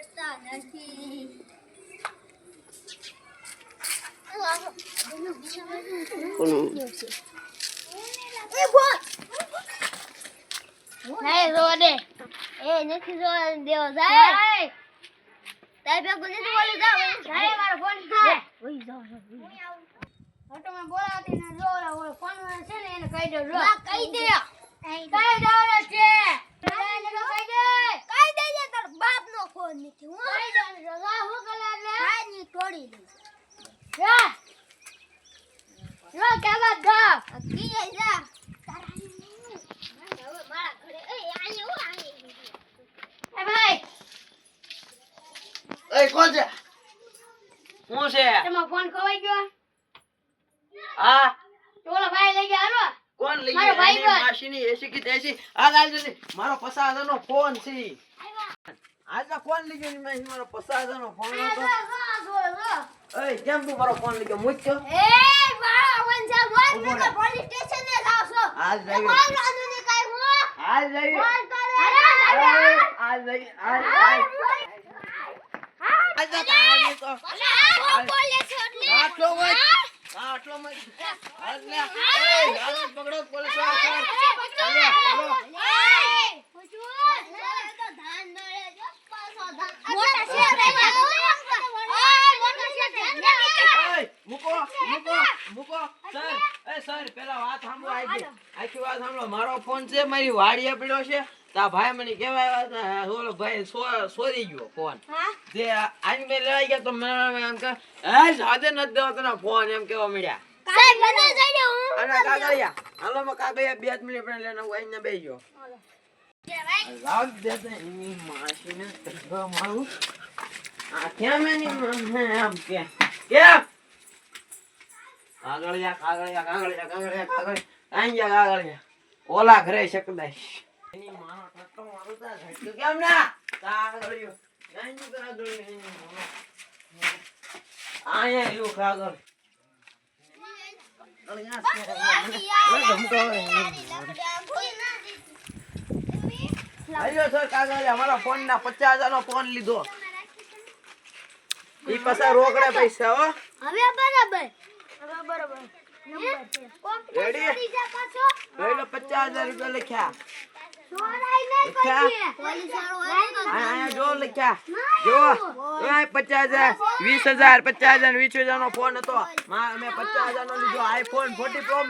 મળતા નથી. નહીં દે એ નથી જોવા દેવો સાહેબ તારે ભેગું નથી બોલું જાવ સાહેબ મારો ફોન છે. ઓય જાવ હું તમે બોલાવતી ને જો ઓલા ફોન છે ને એને કહી દો કહી દે. કહી દેવાનો છે કહી દે કહી દે જે તાર બાપ નો ફોન નથી હું જો હું કલર લે? હા ની તોડી દઉં. જા. જો કેવા ગા કી જાય જા. મારા ઘરે એ આને હું આને એ ભાઈ. એ કોણ છે? તમારો ફોન ખવાઈ ગયો? હા. ઓલા ભાઈ લઈ ગયા હાલો. કોણ લઈ ગયા. માસીની એસી કી તેસી આ મારો ફોન છે. આજના કોણ ગયો એની માસી મારો પસાર હજારનો ફોન હતો. એ કેમ તું મારો ફોન લઈ ગયો મૂક્યો એ મારા વન છે મોન મે પોલીસ સ્ટેશન ને જાવ છો. આજ કોણની કાઈ હું આજ લઈ કોણ કરે આજ લઈ આજ. આજ આજ. આજ તો બોલે. છે એટલે. આટલો હોય. આટલો મત આજ ને એ આજ પકડો પોલીસવાળા હાલો, હાલો. એય, મૂકો મૂકો મૂકો. સર એ સર પેલા વાત સાંભળો આખી આખી વાત સાંભળો. મારો ફોન છે મારી વાડીએ પડ્યો છે. તા ભાઈ મને કહેવાય ઓલો ભાઈ સોરી ગયો ફોન જે આની મેં લેવાઈ ગયા તો મને એમ કે એ સાદે નથી દેવો તને ફોન એમ કેવા મળ્યા અને કાગળિયા. હાલો માં કાગળિયા બે જ મિનિટ પણ લઈને હું આઈને બેસી ગયો. લાવ દે એની માસીને મારું આ કેમ એની આમ કે કેમ? કાગળિયા કાગળિયા કાગળિયા કાગળિયા કાગળિયા. ગયા કાગળિયા. ઓલા ઘરે શકદાય એની માનો ટટ્ટો મારું તા કેમ ના? કાગળિયો. આઈ કાગળિયો એની માનો. આયા આવ્યું કાગળ. કાગળિયા છે. મને ધમકાવે એની માનો. આલ્યો સર કાગળ અમારા ફોન ના પચાસ હજાર નો ફોન લીધો. ઈ પાછા રોકડા પૈસા હો. હવે બરાબર. બરોબર. રેડી પેલો પચાસ હજાર રૂપિયા લખ્યા. પચાસ હજાર. વીસ હજાર પચાસ હજાર નો ફોન હતો. મા- મેં પચાસ હજાર નો લીધો આઈફોન ફોર્ટી પ્રો